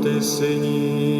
по тисині.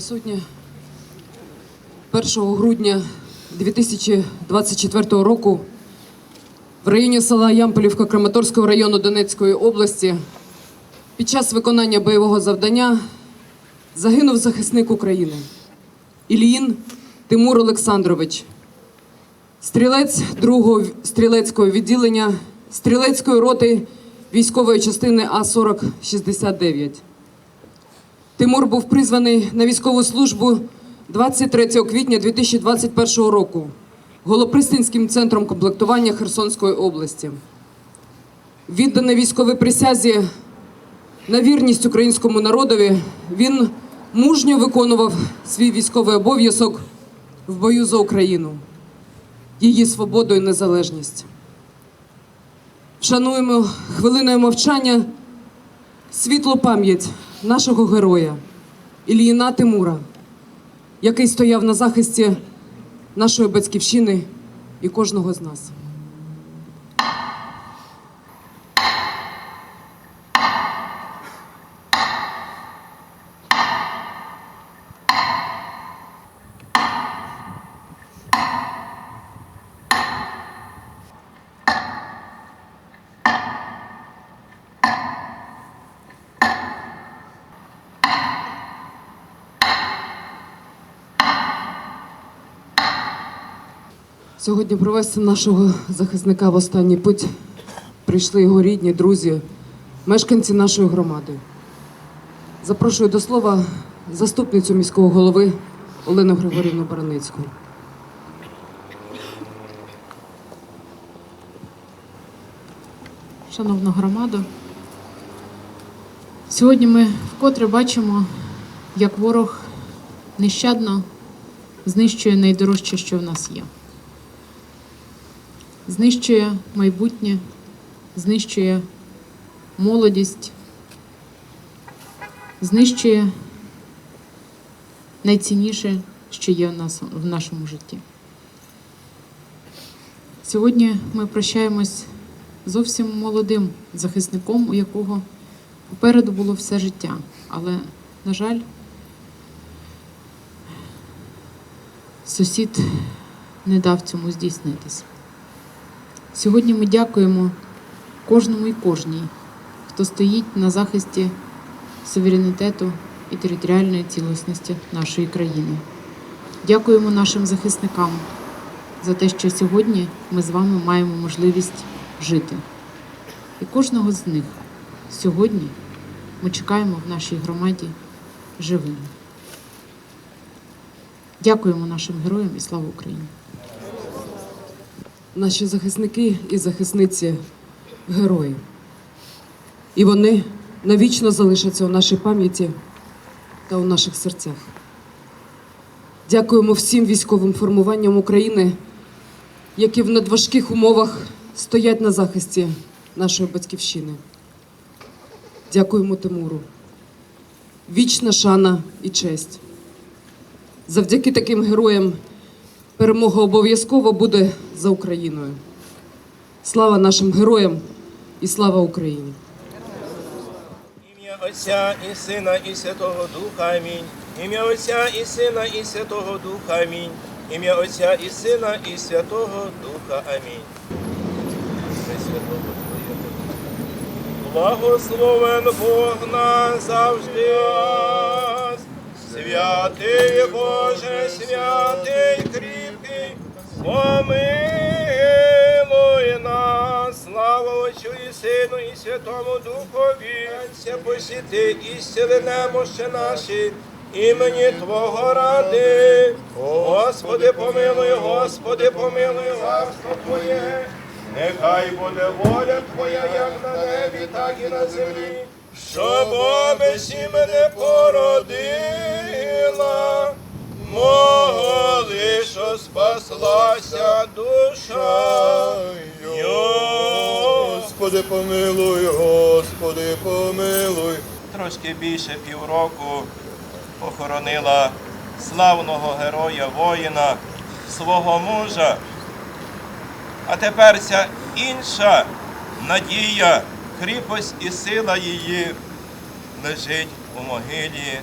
Присутні, 1 грудня 2024 року в районі села Ямполівка Краматорського району Донецької області під час виконання бойового завдання загинув захисник України Іліїн Тимур Олександрович, стрілець 2-го стрілецького відділення стрілецької роти військової частини А-4069. Тимур був призваний на військову службу 23 квітня 2021 року Голопристинським центром комплектування Херсонської області. Відданий військовій присязі на вірність українському народові, він мужньо виконував свій військовий обов'язок в бою за Україну, її свободу і незалежність. Вшануємо хвилиною мовчання світлу пам'ять нашого героя Ільїна Тимура, який стояв на захисті нашої батьківщини і кожного з нас. Сьогодні провести нашого захисника в останній путь прийшли його рідні, друзі, мешканці нашої громади. Запрошую до слова заступницю міського голови Олену Григорівну Бараницьку. Шановна громада, сьогодні ми вкотре бачимо, як ворог нещадно знищує найдорожче, що в нас є. Знищує майбутнє, знищує молодість, знищує найцінніше що є в нас в нашому житті. Сьогодні ми прощаємось зовсім молодим захисником, у якого попереду було все життя. Але, на жаль, сусід не дав цьому здійснитись. Сьогодні ми дякуємо кожному і кожній, хто стоїть на захисті суверенітету і територіальної цілісності нашої країни. Дякуємо нашим захисникам за те, що сьогодні ми з вами маємо можливість жити. І кожного з них сьогодні ми чекаємо в нашій громаді живим. Дякуємо нашим героям і слава Україні! Наші захисники і захисниці герої. І вони навічно залишаться у нашій пам'яті та у наших серцях. Дякуємо всім військовим формуванням України, які в надважких умовах стоять на захисті нашої батьківщини. Дякуємо Тимуру. Вічна шана і честь. Завдяки таким героям перемога обов'язково буде за Україною. Слава нашим героям і слава Україні! Ім'я Отця і Сина, і Святого Духа. Амінь. Ім'я Отця і Сина, і Святого Духа. Амінь. Ім'я Отця і Сина, і Святого Духа. Амінь. Благословен Бог назавжди. Святий Боже, святий кріпкий, помилуй нас, слава Отцю і Сину, і Святому Духові, посіти і зціли немощі наші, імені Твого ради. Господи, помилуй, Господи, помилуй, царство Твоє, нехай буде воля Твоя, як на небі, так і на землі. Щоб обесі мене породила, моли, що спаслася душа. Господи, помилуй, Господи, помилуй. Трошки більше півроку похоронила славного героя воїна, свого мужа. А тепер ця інша надія, кріпость і сила її лежить у могилі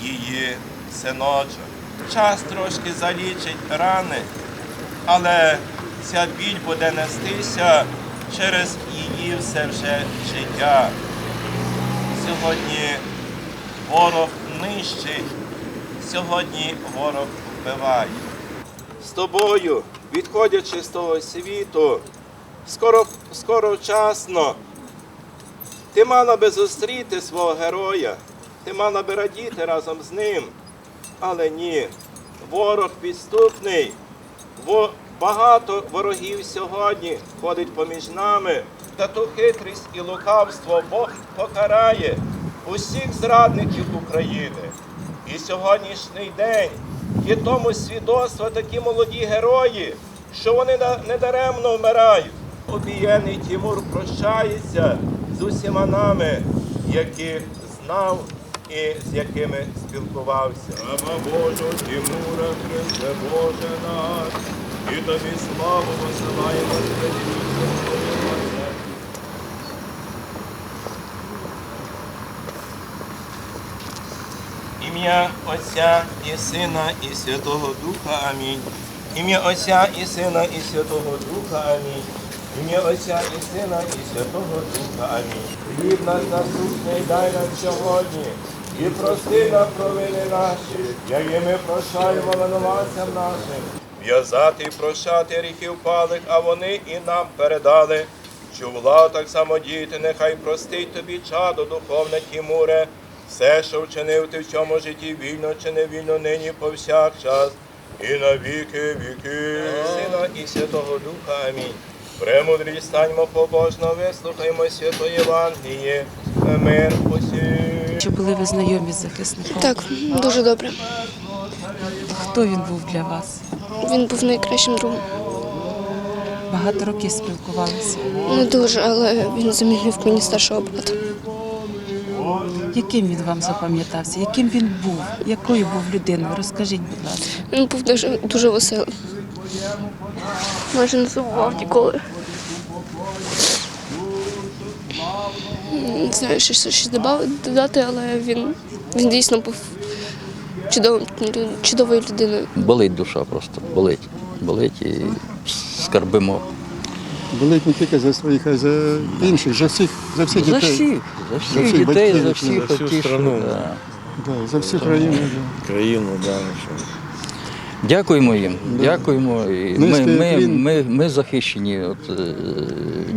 її синочок. Час трошки залічить рани, але ця біль буде нестися через її все вже життя. Сьогодні ворог нищить, сьогодні ворог вбиває. З тобою, відходячи з того світу, скоро, вчасно, ти мала би зустріти свого героя, ти мала би радіти разом з ним. Але ні, ворог підступний, во- багато ворогів сьогодні ходить поміж нами. Та ту хитрість і лукавство Бог покарає усіх зрадників України. І сьогоднішній день є тому свідоцтво такі молоді герої, що вони недаремно вмирають. Обієний Тимур прощається з усіма нами, яких знав і з якими спілкувався. Слава Божу, Тимура, Христе Боже наш, і тобі славу посилаємо Ім'я Отця і Сина і Святого Духа. Амінь. Ім'я Отця і Сина і Святого Духа. Амінь. Ім'я Отця і Сина і Святого Духа. Амінь. Хліб наш насущний дай нам сьогодні. І прости нам провини наші, як і ми прощаємо винуватцям нашим. В'язати і прощати гріхів палих, а вони і нам передали. Що владу так само діяти, нехай простить тобі чадо духовне Тімуре, все, що вчинив ти в цьому житті, вільно чи не вільно, нині повсякчас, і на віки віки. Сина і Святого Духа. Амінь. Премудрі станьмо побожно, вислухаймо Святої Євангеліє. Мир усім. Чи були ви знайомі з захисником? Так, дуже добре. Хто він був для вас? Він був найкращим другом. Багато років спілкувалися. Не дуже, але він замінив мені старшого брата. Яким він вам запам'ятався? Яким він був? Якою був людиною? Розкажіть, будь ласка. Він був дуже, дуже веселим. Майже не забував ніколи. Не знаю, що ще щось додати, але він, він дійсно був чудовим, чудовою людиною. Болить душа просто, болить. Болить і скарбимо. Болить не тільки за своїх, а й за інших, за всіх, за всіх За дітей. всіх, за всіх всіх дітей, батьків, за за всіх всю страну. да. Да, за всю країну. Да. країну, да, що. Дякуємо їм, дякуємо. І ми, ми, ми, ми захищені, от, е,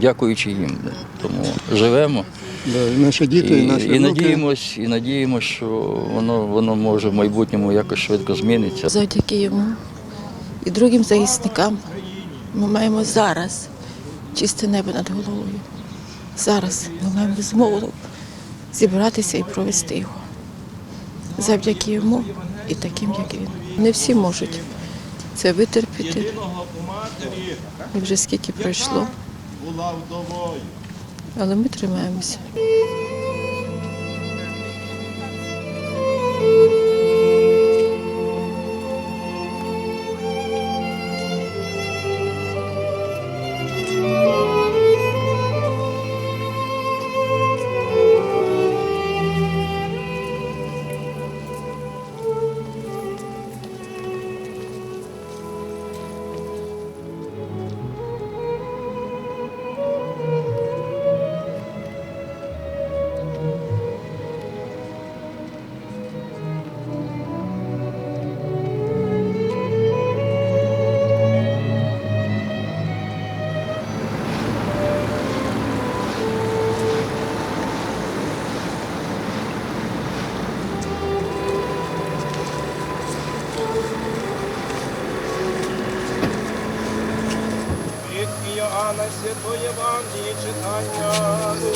дякуючи їм. Тому живемо Да, і наші діти, і, і, наші і внуки. надіємось, і надіємось, що воно, воно може в майбутньому якось швидко зміниться. Завдяки йому і другим захисникам ми маємо зараз чисте небо над головою. Зараз ми маємо змогу зібратися і провести його. Завдяки йому і таким, як він. Не всі можуть це витерпіти. І вже скільки пройшло. Але ми тримаємося. Святої Євангелії.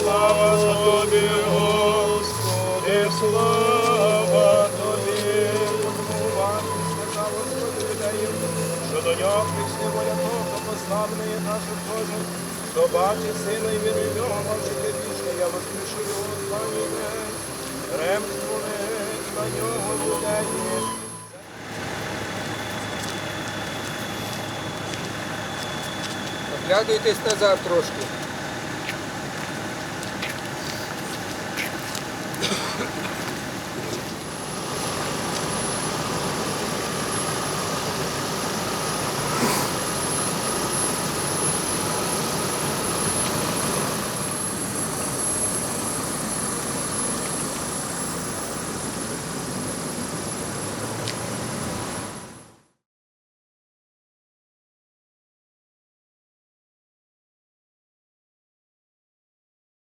Слава тобі, Господи, слава тобі. Що до нього прийшли воля того, пославлений нашим Божим, хто бачить сина і віру в нього, може вічне, я воскрешу його останній день. На нього юдеї. Оглядуйтесь назад трошки.